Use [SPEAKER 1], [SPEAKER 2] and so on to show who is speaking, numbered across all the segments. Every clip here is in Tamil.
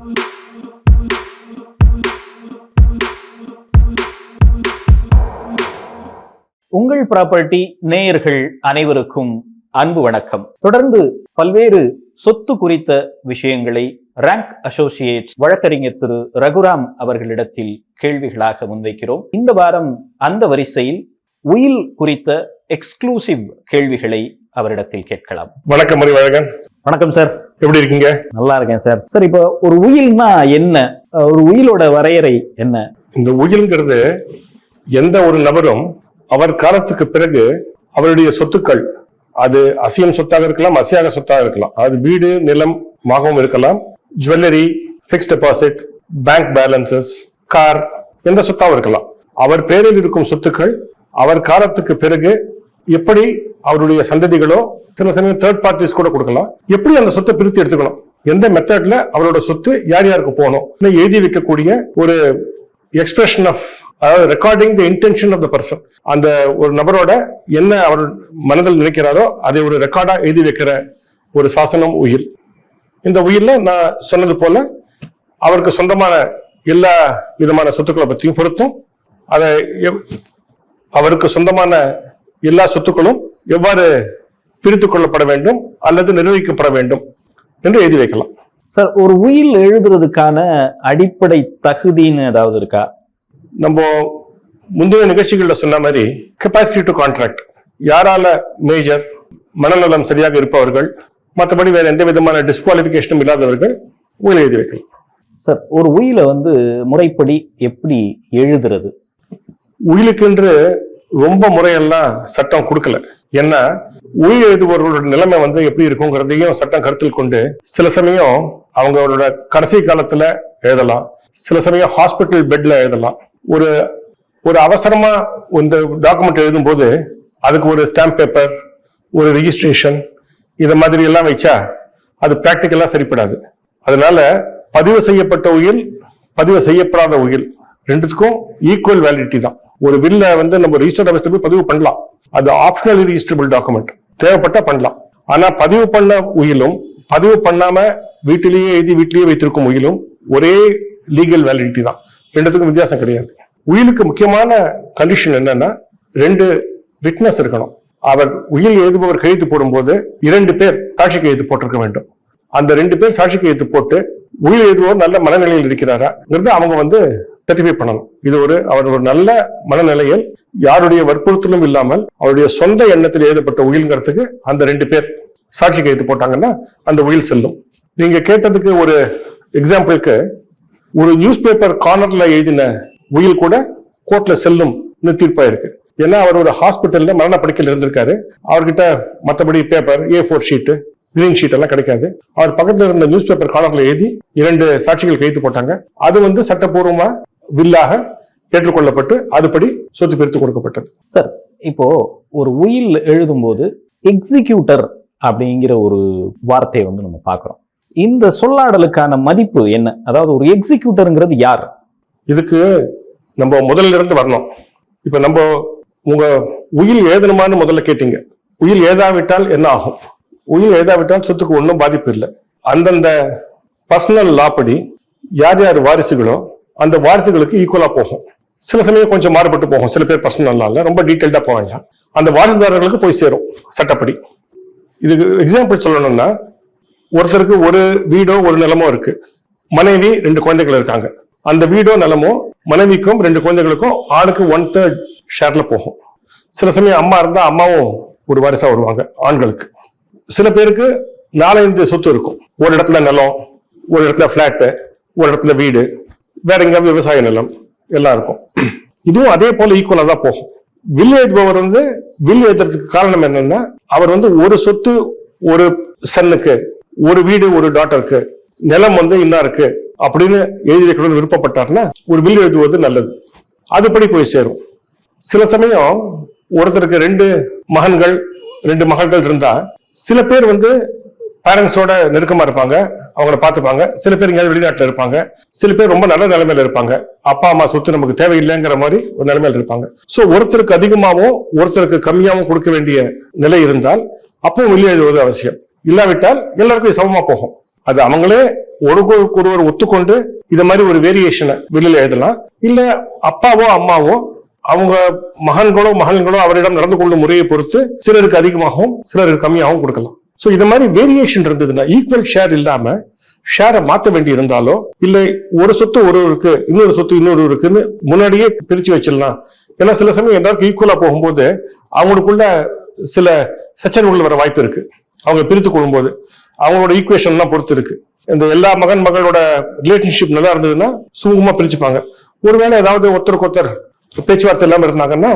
[SPEAKER 1] உங்கள் ப்ராப்பர்ட்டி நேயர்கள் அனைவருக்கும் அன்பு வணக்கம். தொடர்ந்து பல்வேறு சொத்து குறித்த விஷயங்களை ரேங்க் அசோசியேட்ஸ் வழக்கறிஞர் திரு ரகுராம் அவர்களிடத்தில் கேள்விகளாக முன்வைக்கிறோம். இந்த வாரம் அந்த வரிசையில் உயில் குறித்த எக்ஸ்க்ளூசிவ் கேள்விகளை அவரிடத்தில் கேட்கலாம்.
[SPEAKER 2] வணக்கம்
[SPEAKER 1] வணக்கம் சார்
[SPEAKER 2] எப்படி இருக்கீங்க?
[SPEAKER 1] நல்லா இருக்கேன் சார். சார் இப்போ ஒரு உயில்னா என்ன? ஒரு உயிலோட வரையறை என்ன?
[SPEAKER 2] இந்த உயில்ங்கிறது எந்த ஒரு நபரும் அவர் காலத்துக்கு பிறகு அவருடைய சொத்துக்கள் அது அசியம் சொத்தாக இருக்கலாம் அசையாக சொத்தாக இருக்கலாம். அது வீடு நிலம் மாகவும் இருக்கலாம். Jewellery fix deposit bank balances car எந்த சொத்தாகவும் இருக்கலாம். அவர் பேரில் இருக்கும் சொத்துக்கள் அவர் காலத்துக்கு பிறகு எப்படி அவருடைய சந்ததிகளோ சில சமயம் தேர்ட் பார்ட்டிஸ் கூட கொடுக்கலாம். எப்படி அந்த சொத்தை பிரித்து எடுத்துக்கணும்? எந்த மெத்தட்ல அவரோட சொத்து யார் யாருக்கு போகணும்? எழுதி வைக்கக்கூடிய ஒரு எக்ஸ்பிரஷன் ஆஃப் அதாவது recording the intention of the person அந்த ஒரு நபரோட என்ன அவர் மனதில் நினைக்கிறாரோ அதை ஒரு ரெக்கார்டா எழுதி வைக்கிற ஒரு சாசனம் உயிர். இந்த உயிர்ல நான் சொன்னது போல அவருக்கு சொந்தமான எல்லா விதமான சொத்துக்களை பற்றியும் பொருத்தும் அதை அவருக்கு சொந்தமான எல்லா சொத்துக்களும் எவ்வாறு பிரித்துக் கொள்ளப்பட வேண்டும் அல்லது நிர்வகிக்கப்பட வேண்டும் என்று எழுதி வைக்கலாம்.
[SPEAKER 1] சார் ஒரு உயில் எழுதுறதுக்கான அடிப்படை தகுதின்னு ஏதாவது இருக்கா?
[SPEAKER 2] நம்ம முந்தைய நிகழ்ச்சிகள்ல சொன்ன மாதிரி கெப்பாசிட்டி டு கான்ட்ராக்ட் யாரால மேஜர் மனநலம் சரியாக இருப்பவர்கள் மற்றபடி வேற எந்த விதமான டிஸ்குவாலிபிகேஷனும் இல்லாதவர்கள் உயிரை எழுதி வைக்கலாம்.
[SPEAKER 1] சார் ஒரு உயிலை வந்து முறைப்படி எப்படி எழுதுறது?
[SPEAKER 2] உயிலுக்கென்று ரொம்ப முறையெல்லாம் சட்டம் கொடுக்கல. ஏன்னா உயிர் எழுதுபவர்களோட நிலைமை வந்து எப்படி இருக்குங்கிறதையும் சட்டம் கருத்தில் கொண்டு சில சமயம் அவங்களோட கடைசி காலத்துல எழுதலாம். சில சமயம் ஹாஸ்பிட்டல் பெட்ல எழுதலாம். ஒரு ஒரு அவசரமா இந்த டாக்குமெண்ட் எழுதும் போது அதுக்கு ஒரு ஸ்டாம்ப் பேப்பர் ஒரு ரிஜிஸ்ட்ரேஷன் இதை மாதிரி எல்லாம் வச்சா அது பிராக்டிக்கலா சரிப்படாது. அதனால பதிவு செய்யப்பட்ட உயில் பதிவு செய்யப்படாத உயில் ரெண்டுத்துக்கும் ஈக்குவல் வேலிடிட்டி தான். ஒரு பில்ல வந்து நம்ம ரிஜிஸ்டர் ஆஃபீஸ்ல போய் பதிவு பண்ணலாம். அது ஆப்ஷனலி ரிஜிஸ்டபிள் டாக்குமெண்ட் தேவைப்பட்டா பண்ணலாம். ஆனா பதிவு பண்ண உயிலும் பதிவு பண்ணாம வீட்டிலேயே எழுதி வீட்டிலேயே வைத்திருக்கும் உயிலும் ஒரே லீகல் வேலிடிட்டி தான். ரெண்டுத்துக்கும் வித்தியாசம் கிடையாது. உயிலுக்கு முக்கியமான கண்டிஷன் என்னன்னா ரெண்டு விட்னஸ் இருக்கணும். அவர் உயில் எழுதுபவர் கையெழுத்து போடும்போது இரண்டு பேர் சாட்சி கையெழுத்து போட்டிருக்க வேண்டும். அந்த ரெண்டு பேர் சாட்சி கையெழுத்து போட்டு உயிர் எழுதுபவர் நல்ல மனநிலையில் இருக்கிறாராங்கிறது அவங்க வந்து சர்டிஃபை பண்ணணும். இது ஒரு அவர் ஒரு நல்ல மனநிலையில் யாருடைய வற்புறுத்தலும் இல்லாமல் அவருடைய சொந்த எண்ணத்தில் எழுதப்பட்ட உயில்ங்கிறதுக்கு அந்த ரெண்டு பேர் சாட்சி கைத்து போட்டாங்கன்னா அந்த உயில் செல்லும். நீங்க கேட்டதுக்கு ஒரு எக்ஸாம்பிளுக்கு ஒரு நியூஸ் பேப்பர் கார்னர்ல எழுதின உயில் கூட கோர்ட்ல செல்லும்னு தீர்ப்பாயிருக்கு ஏன்னா அவர் ஒரு ஹாஸ்பிட்டல்ல மரணப்படுக்கையில் இருந்திருக்காரு. அவர்கிட்ட மற்றபடி paper A four sheet green sheet எல்லாம் கிடைக்காது. அவர் பக்கத்துல இருந்த நியூஸ் பேப்பர் காலர்ல எழுதி இரண்டு சாட்சிகள் கைது போட்டாங்க. அது வந்து சட்டப்பூர்வமா வில்லாக ஏற்றுக்கொள்ளப்பட்டு அதுபடி சொத்து பிரித்து கொடுக்கப்பட்டது.
[SPEAKER 1] சார் இப்போ ஒரு உயில் எழுதும்போது எக்ஸிக்யூட்டர் அப்படிங்கிற ஒரு வார்த்தையை வந்து நம்ம பார்க்குறோம். இந்த சொல்லாடலுக்கான மதிப்பு என்ன? அதாவது ஒரு எக்ஸிக்யூட்டருங்கிறது யார்?
[SPEAKER 2] இதுக்கு நம்ம முதல்ல இருந்து வரணும். இப்ப நம்ம உங்க உயில் எழுதணுமான்னு முதல்ல கேட்டீங்க. உயில் எழுதாவிட்டால் என்ன ஆகும்? உயில் எழுதாவிட்டால் சொத்துக்கு ஒன்றும் பாதிப்பு இல்லை. அந்தந்த பர்சனல் லா படி யார் யார் வாரிசுகளோ அந்த வாரிசுகளுக்கு ஈக்குவலாக போகும். சில சமயம் கொஞ்சம் மாறுபட்டு போகும். சில பேர் பர்சனல்னால ரொம்ப டீட்டெயில்டாக போவாங்க. அந்த வாரிசுதாரர்களுக்கு போய் சேரும் சட்டப்படி. இதுக்கு எக்ஸாம்பிள் சொல்லணும்னா ஒருத்தருக்கு ஒரு வீடோ ஒரு நிலமோ இருக்கு. மனைவி ரெண்டு குழந்தைகள் இருக்காங்க. அந்த வீடோ நிலமோ மனைவிக்கும் ரெண்டு குழந்தைகளுக்கும் ஆணுக்கு ஒன் தேர்ட் ஷேர்ல போகும். சில சமயம் அம்மா இருந்தா அம்மாவும் ஒரு வாரிசா வருவாங்க ஆண்களுக்கு. சில பேருக்கு நாலஞ்சு சொத்து இருக்கும். ஒரு இடத்துல நிலம் ஒரு இடத்துல ஃப்ளாட்டு ஒரு இடத்துல வீடு. வேற எங்கேயாவது விவசாய நிலம் எல்லாம் இருக்கும் இதுவும் அதே போல ஈக்குவலா தான் போகும். வில் எழுதுபவர் வந்து வில் எழுதுறதுக்கு காரணம் என்னன்னா அவர் வந்து ஒரு சொத்து ஒரு சன்னுக்கு ஒரு வீடு ஒரு டாட்டருக்கு நிலம் வந்து இன்னாருக்கு அப்படின்னு எழுதி வைக்கணும்னு விருப்பப்பட்டார்னா ஒரு வில் எழுதுவது நல்லது. அதுபடி போய் சேரும். சில சமயம் ஒருத்தருக்கு ரெண்டு மகன்கள் ரெண்டு மகள்கள் இருந்தா சில பேர் வந்து பேரண்ட்ஸோட நெருக்கமா இருப்பாங்க. அவங்கள பார்த்துப்பாங்க. சில பேர் எங்கேயாவது வெளிநாட்டில் இருப்பாங்க. சில பேர் ரொம்ப நல்ல நிலைமையில இருப்பாங்க. அப்பா அம்மா சொத்து நமக்கு தேவையில்லைங்கிற மாதிரி ஒரு நிலைமையில இருப்பாங்க. ஸோ ஒருத்தருக்கு அதிகமாகவும் ஒருத்தருக்கு கம்மியாகவும் கொடுக்க வேண்டிய நிலை இருந்தால் அப்பவும் வெளியே எழுதுவது அவசியம். இல்லாவிட்டால் எல்லாருக்கும் சமமாக சமமா போகும். அது அவங்களே ஒருவருக்கு ஒருவர் ஒத்துக்கொண்டு இது மாதிரி ஒரு வேரியேஷனை வெளியில எழுதலாம். இல்ல அப்பாவோ அம்மாவோ அவங்க மகன்களோ மகன்களோ அவரிடம் நடந்து கொள்ளும் முறையை பொறுத்து சிலருக்கு அதிகமாகவும் சிலருக்கு கம்மியாகவும் கொடுக்கலாம். ஸோ இது மாதிரி வேரியேஷன் இருந்ததுன்னா ஈக்குவல் ஷேர் இல்லாம ஷேரை மாத்த வேண்டி இருந்தாலோ இல்லை ஒரு சொத்து ஒருவருக்கு இன்னொரு சொத்து இன்னொருவருக்குன்னு முன்னாடியே பிரிச்சு வச்சிடலாம். ஏன்னா சில சமயம் எல்லாருக்கும் ஈக்குவலா போகும்போது அவங்களுக்குள்ள சில சச்சரவுகள் வர வாய்ப்பு இருக்கு. அவங்க பிரித்து கொள்ளும்போது அவங்களோட ஈக்குவேஷன்லாம் பொறுத்து இருக்கு. இந்த எல்லா மகன் மகளோட ரிலேஷன்ஷிப் நல்லா இருந்ததுன்னா சுமூகமா பிரிச்சுப்பாங்க. ஒருவேளை ஏதாவது ஒருத்தருக்கு ஒருத்தர் பேச்சுவார்த்தை இல்லாம இருந்தாங்கன்னா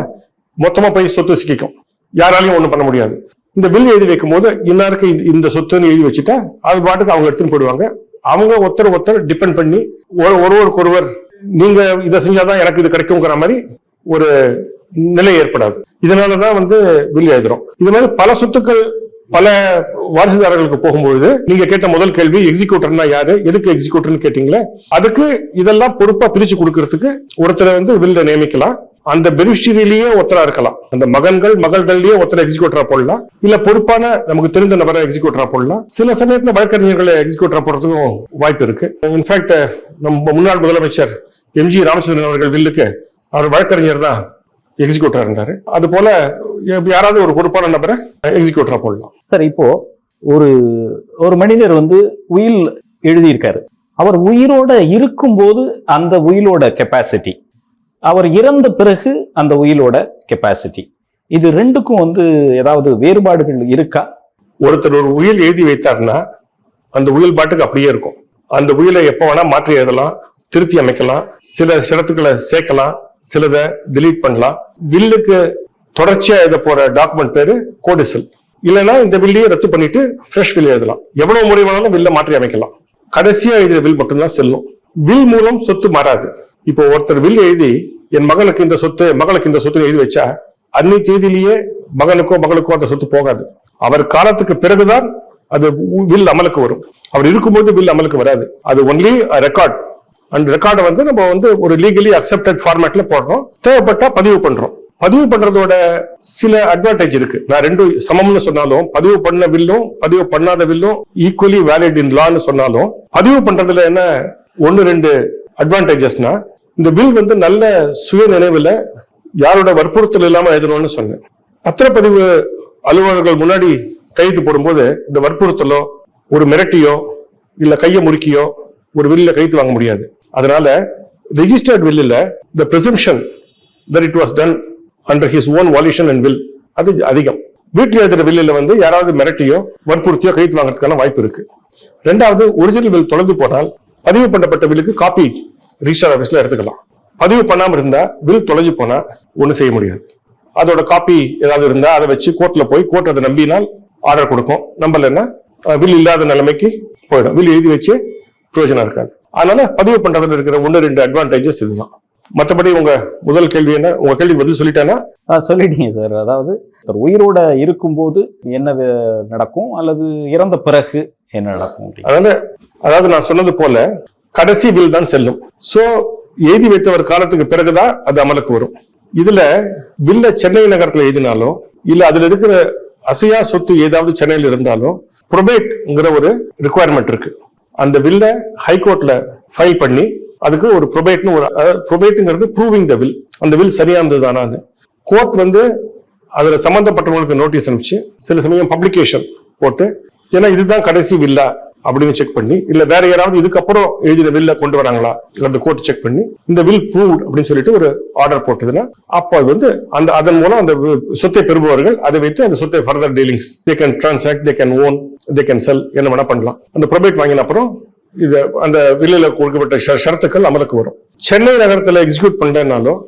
[SPEAKER 2] மொத்தமா போய் சொத்து சிக்கிக்கும் யாராலையும் ஒண்ணும் பண்ண முடியாது. இந்த பில் எழுதி வைக்கும் போது இன்னாருக்கு இந்த- இந்த சொத்துன்னு எழுதி வச்சுட்டா அது பாட்டுக்கு அவங்க எடுத்துன்னு போயிடுவாங்க. அவங்க ஒருத்தர் ஒருத்தர் டிபெண்ட் பண்ணி ஒரு ஒருவருக்கு ஒருவர் நீங்க இதை செஞ்சாதான் எனக்கு இது கிடைக்குங்கிற மாதிரி ஒரு நிலை ஏற்படாது. இதனாலதான் வந்து வில் எழுதுறோம். இது மாதிரி பல சொத்துக்கள் பல வாரிசுதாரர்களுக்கு போகும்போது நீங்க கேட்ட முதல் கேள்வி எக்ஸிக்யூட்டர்னா யாரு? எதுக்கு எக்ஸிக்யூட்டர்னு கேட்டீங்களே? அதுக்கு இதெல்லாம் பொறுப்பா பிரிச்சு கொடுக்கறதுக்கு ஒருத்தரை வந்து வில்ல நியமிக்கலாம். அந்த பெனிஃபிஷரியிலேயே ஒருத்தரா இருக்கலாம். அந்த மகன்கள் மகள்கள்லயே ஒருத்தர் எக்ஸிக்யூட்டரா போடலாம். இல்ல பொறுப்பான நமக்கு தெரிந்த நபரை எக்ஸிக்யூட்டரா போடலாம். சில சமயத்துல வழக்கறிஞர்களை எக்ஸிக்யூட்டரா போடுறதுக்கும் வாய்ப்பு இருக்கு. இன்ஃபேக்ட் நம்ம முன்னாள் முதலமைச்சர் எம்ஜி ராமச்சந்திரன் அவர்கள் வில்லுக்கு அவர் வழக்கறிஞர் தான் எக்ஸிக்யூட்டரா இருந்தாரு. அது போல யாராவது ஒரு பொறுப்பான நபரை எக்ஸிக்யூட்டரா போடலாம்.
[SPEAKER 1] சார் இப்போ ஒரு ஒரு மனிதர் வந்து உயில் எழுதியிருக்காரு. அவர் உயிரோட இருக்கும்போது அந்த உயிலோட கெப்பாசிட்டி அவர் இறந்த பிறகு அந்த உயிலோட கெப்பாசிட்டி இது ரெண்டுக்கும் வந்து ஏதாவது வேறுபாடுகள் இருக்கா?
[SPEAKER 2] ஒருத்தர் ஒரு உயில் எழுதி வைத்தார்னா அந்த உயில் பாட்டுக்கு அப்படியே இருக்கும். அந்த உயிலை எப்போ வேணா மாற்றி எழுதலாம் திருத்தி அமைக்கலாம் சில சிரத்துக்களை சேர்க்கலாம் சிலதை டிலீட் பண்ணலாம். வில்லுக்கு தொடர்ச்சியா எழுத போற டாக்குமெண்ட் பேரு கோடிசல் இல்லைன்னா இந்த வில்லையே ரத்து பண்ணிட்டு ஃப்ரெஷ் வில் எழுதலாம். எவ்வளவு முறை வேணாலும் வில்ல மாற்றி அமைக்கலாம். கடைசியா எழுதிய வில் மட்டும்தான் செல்லும். வில் மூலம் சொத்து மாறாது. இப்போ ஒருத்தர் வில் எழுதி என் மகளுக்கு இந்த சொத்து மகளுக்கு இந்த சொத்து எழுதி வச்சா அன்னை தேதியிலேயே மகனுக்கோ மகளுக்கோ அந்த சொத்து போகாது. அவர் காலத்துக்கு பிறகுதான் அது வில் அமலுக்கு வரும். அவர் இருக்கும்போது வில் அமலுக்கு வராது. அது ஒன்லி ரெக்கார்ட் அந்த ரெக்கார்டை வந்து நம்ம வந்து ஒரு லீகலி அக்செப்டட் ஃபார்மேட்ல போடுறோம். தேவைப்பட்டா பதிவு பண்றோம். பதிவு பண்றதோட சில அட்வான்டேஜ் இருக்கு. நான் ரெண்டும் சமம்னு சொன்னாலும் பதிவு பண்ண வில்லும் பதிவு பண்ணாத வில்லும் ஈக்குவலி வேலிட் இன் லான்னு சொன்னாலும் பதிவு பண்றதுல என்ன ஒன்னு ரெண்டு அட்வான்டேஜஸ்னா இந்த பில் வந்து நல்ல சுய நினைவுல யாரோட வற்புறுத்தல் இல்லாம எழுதணும்னு சொன்னேன். பத்திரப்பதிவு அலுவலர்கள் முன்னாடி கைது போடும்போது இந்த வற்புறுத்தலோ ஒரு மிரட்டியோ இல்ல கையை முறுக்கியோ ஒரு வில்ல கைத்து வாங்க முடியாது. அதனால registered வில்லில் the presumption that it was done under his own volition and will அது அதிகம். வீட்டில் எழுதுகிற வில்லில் வந்து யாராவது மிரட்டியோ வற்புறுத்தியோ கைத்து வாங்குறதுக்கான வாய்ப்பு இருக்கு. ரெண்டாவது ஒரிஜினல் வில் தொலைந்து போனால் பதிவு பண்ணப்பட்ட வில்லுக்கு காப்பி ரிஜிஸ்டர் ஆஃபீஸ்ல எடுத்துக்கலாம். பதிவு பண்ணாம இருந்தா வில் தொலைஞ்சு போனா ஒண்ணும் செய்ய முடியாது. அதோட காப்பி ஏதாவது இருந்தா அதை வச்சு கோர்ட்ல போய் கோர்ட் அதை நம்பினால் ஆர்டர் கொடுக்கும். நம்பலன்னா வில் இல்லாத நிலைமைக்கு போயிடும். வில் எழுதி வச்சு பிரயோஜனம் இருக்காது. அதனால பதிவு பண்றதுல இருக்கிற ஒன்று ரெண்டு அட்வான்டேஜஸ் இதுதான். மற்றபடி உங்க முதல் கேள்வி என்ன? உங்க கேள்வி பதில் சொல்லிட்டேன்னா?
[SPEAKER 1] சொல்லிட்டீங்க சார். அதாவது உயிரோட இருக்கும்போது என்ன நடக்கும்? அல்லது இறந்த பிறகு என்ன நடக்கும்.
[SPEAKER 2] அதனால அதாவது நான் சொன்னது போல கடைசி பில் தான் செல்லும். சோ எழுதி வைத்த ஒரு காலத்துக்கு பிறகுதான் அது அமலுக்கு வரும். இதுல பில்ல சென்னை நகரத்துல எழுதினாலோ இல்ல அதுல இருக்கிற அசையா சொத்து ஏதாவது சென்னையில் இருந்தாலும் ப்ரொபேட்ங்கிற ஒரு ரிக்குவயர்மெண்ட் இருக்கு. அந்த பில்ல ஹைகோர்ட்ல ஃபைல் பண்ணி அதுக்கு ஒரு ப்ரொபேட்னு ஒரு ப்ரொபேட்டுங்கிறது ப்ரூவிங் த வில் அந்த வில் சரியானது தானான்னு கோர்ட் வந்து அதுல சம்பந்தப்பட்டவங்களுக்கு நோட்டீஸ் அனுப்பிச்சு சில சமயம் பப்ளிகேஷன் போட்டு ஏன்னா இதுதான் கடைசி வில்லா அப்படின்னு செக் பண்ணி இல்ல வேற யாராவது இதுக்கப்புறம் எழுதின வில்ல கொண்டு வராங்களா? அந்த கோர்ட் செக் பண்ணி இந்த வில் ப்ரூவ்ட் அப்படின்னு சொல்லிட்டு ஒரு ஆர்டர் போட்டதுன்னா அப்போ அது வந்து அந்த அதன் மூலம் அந்த சொத்தை பெறுபவர்கள் அதை வைத்து அந்த சொத்தை further dealings they can transact they can own they can sell என்ன வேணா பண்ணலாம். அந்த ப்ரொபேட் வாங்கின அப்புறம் இது அந்த வில்லில் கொடுக்கப்பட்ட ஷ- ஷரத்துக்கள் அமலுக்கு வரும். சென்னை நகரத்தில் எக்ஸிக்யூட் பண்ணலனாலும்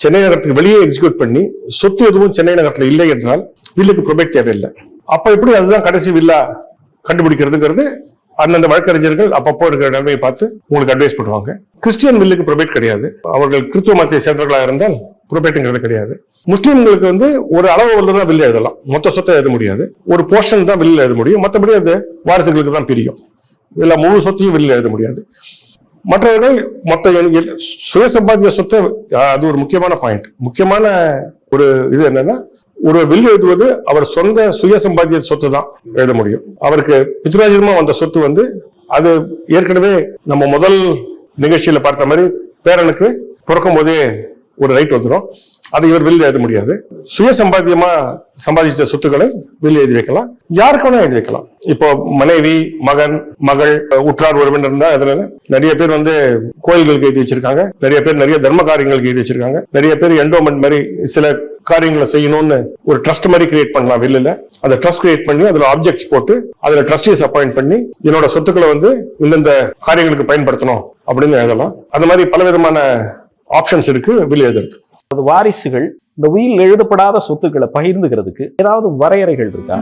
[SPEAKER 2] சென்னை நகரத்துக்கு வெளியே எக்ஸிக்யூட் பண்ணி சொத்து எதுவும் சென்னை நகரத்தில் இல்லை என்றால் வில்லுக்கு ப்ரொபேட் தேவையில்லை. அப்ப எப்படி அதுதான் கடைசி வில்லா கண்டுபிடிக்கிறதுங்கிறது அந்தந்த வழக்கறிஞர்கள் அப்பப்போ இருக்கிற நிலைமையை பார்த்து உங்களுக்கு அட்வைஸ் பண்ணுவாங்க. கிறிஸ்டியன் வில்லுக்கு ப்ரொபேட் கிடையாது. அவர்கள் கிறிஸ்துவ மத்திய சேர்ந்தவர்களாக இருந்தால் ப்ரொபேட்டுங்கிறது கிடையாது. முஸ்லீம்களுக்கு வந்து ஒரு அளவு தான் வில்லு எழுதலாம். மொத்த சொத்தை எழுத முடியாது. ஒரு போர்ஷன் தான் வெளியில் எழுத முடியும். மற்றபடி அது வாரிசுகளுக்கு தான் பிரியும். இல்லை முழு சொத்தையும் வெளியில் எழுத முடியாது. மற்றவர்கள் மொத்த சுய சம்பாதிய சொத்தை அது ஒரு முக்கியமான பாயிண்ட் முக்கியமான ஒரு இது என்னன்னா ஒரு வில் எழுதுவது அவர் சொந்த சுய சம்பாத்திய சொத்து தான் எழுத முடியும். அவருக்கு பித்ராஜிரமா வந்த சொத்து வந்து அது ஏற்கனவே நம்ம முதல் நிகழ்ச்சியில பார்த்த மாதிரி பேரனுக்கு பிறக்கும் போதே ஒரு ரைட் வந்துடும் அதை இவர் வில் எழுத முடியாது. சுய சம்பாத்தியமா சம்பாதிச்ச சொத்துக்களை வில் எழுதி வைக்கலாம். யாருக்கு வேணா எழுதி வைக்கலாம். இப்போ மனைவி மகன் மகள் உற்றார் உறவினர் இருந்தா அதுல நிறைய பேர் வந்து கோயில்களுக்கு எழுதி வச்சிருக்காங்க. நிறைய பேர் நிறைய தர்ம காரியங்களுக்கு எழுதி வச்சிருக்காங்க. நிறைய பேர் என்டோமெண்ட் மாதிரி சில காரியங்களை செய்யணும்னு ஒரு ட்ரஸ்ட் மாதிரி கிரியேட் பண்ணலாம் வெளியில. அந்த ட்ரஸ்ட் கிரியேட் பண்ணி அதுல ஆப்ஜெக்ட்ஸ் போட்டு அதுல ட்ரஸ்டீஸ் அப்பாயிண்ட் பண்ணி என்னோட சொத்துக்களை வந்து இந்தந்த காரியங்களுக்கு பயன்படுத்தணும் அப்படின்னு எழுதலாம். அந்த மாதிரி பல விதமான ஆப்ஷன்ஸ் இருக்கு வில் எழுதுறது
[SPEAKER 1] அது வாரிசுகள் இந்த உயில் எழுதப்படாத சொத்துக்களை பகிர்ந்துக்கிறதுக்கு ஏதாவது வரையறைகள் இருக்கா?